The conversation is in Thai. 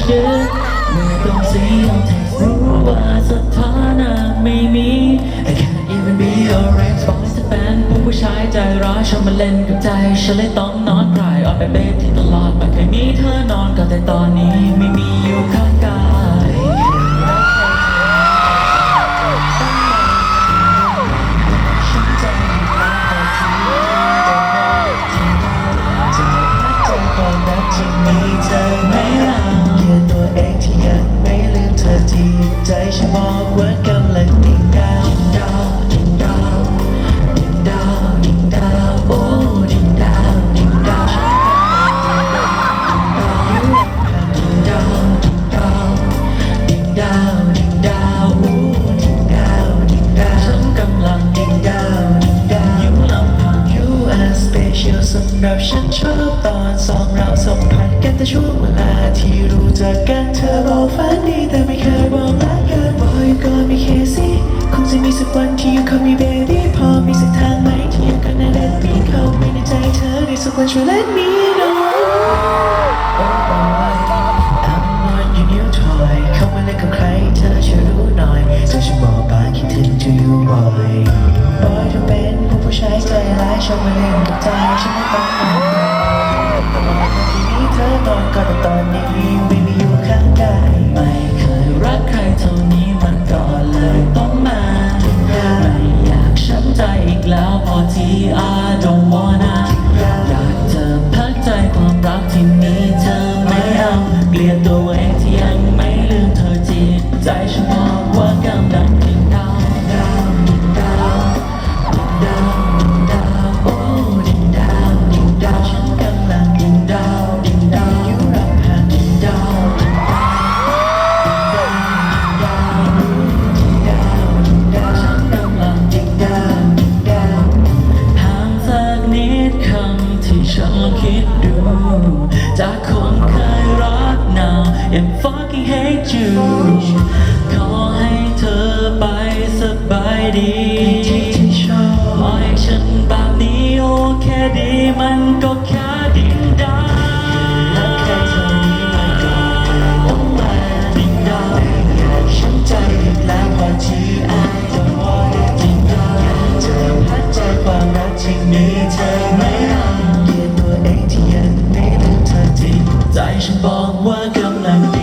shit ไม่ต้องเสียเทครู้ว่าสถานะไม่มี I can't even be your ex boy จะเป็นผู้ชายใจร้ายชอบมาเล่นกับใจ ฉันเลยต้องนอนคลายออกไปเบสที่ตลอดไม่เคยมีเธอนอนกับแต่ตอนนี้ไม่มีอยู่ข้าง special สำหรับฉันชอบตอนสองเราสัมผัสกันแต่ช่วงเวลาที่รู้จักกันเธอบอกฝันดีแต่ไม่เคยบอกรักกันบอกอยู่ก่อนไม่เคยสิคงจะมีสักวันที่ you call me baby พอมีสักทางไหมที่ยังกันนะ let me เข้าไปในใจเธอในสักวันช่วย let me know Oh boy I'm not your new toy เข้ามาเล่นกับใครเธอช่วยรู้หน่อยเธอฉันบอกบ้าคิดถึง to you boy boy เธอเป็นผู้ผู้ชายใจร้ายชอบมาเล่นกับใจฉันไม่ต้องการ จากคนเคยรัก now and fucking hate you ขอให้เธอไปสบายดีปล่อยฉันแบบนี้โอเคดีมันก็แค่ดิ่งดา ฉันบอกว่ากำลัง